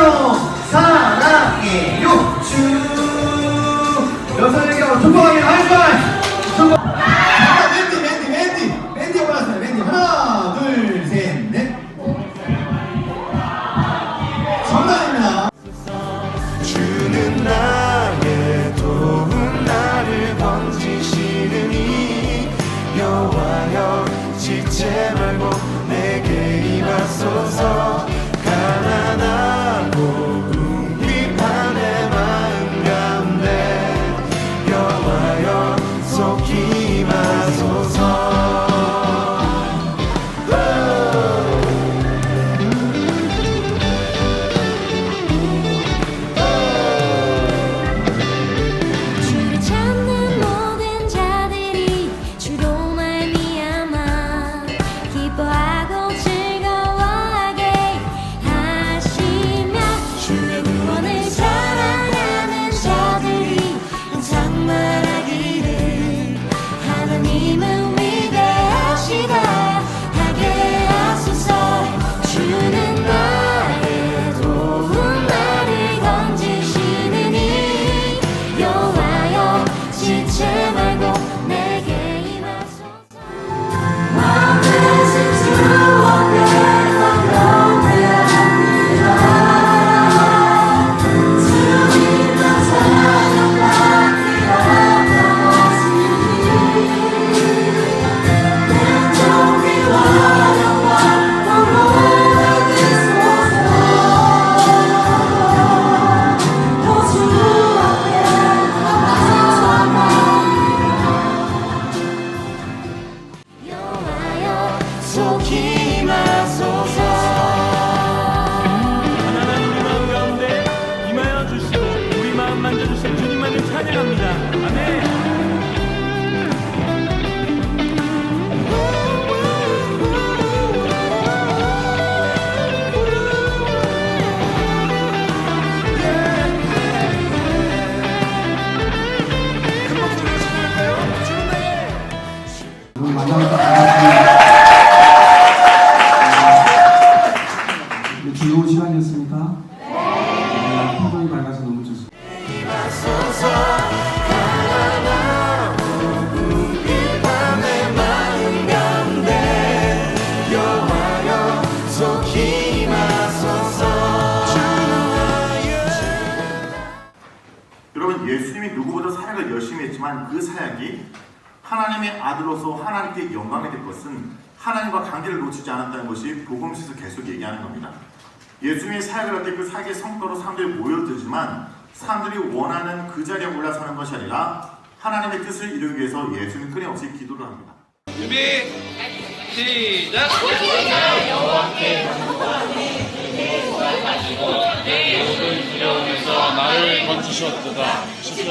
사랑해요. 사랑해요 만나서 반갑습니다 네, 즐거운 시간이었습니까? 네 여러분 예수님이 누구보다 사역을 열심히 했지만 그 사역이 하나님의 아들로서 하나님께 영광이 될 것은 하나님과 관계를 놓치지 않았다는 것이 복음서에서 계속 얘기하는 겁니다. 예수님이 사역을 할 때 그 사역의 성과로 사람들이 모여들지만 사람들이 원하는 그 자리에 올라서는 것이 아니라 하나님의 뜻을 이루기 위해서 예수는 끊임없이 기도를 합니다. 나를 건지셨도다. 10장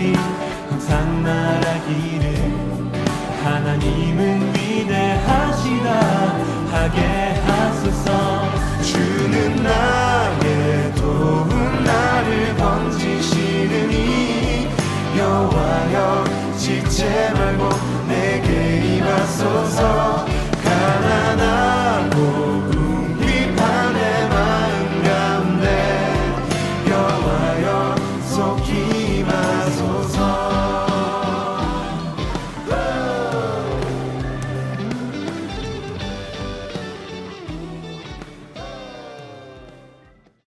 자들이 항상 말하기를 하나님은 위대하시다 하게 하소서. 주는 나의 도움 나를 건지시느니 여호와여 여호와여 지체 말고 내게 임하소서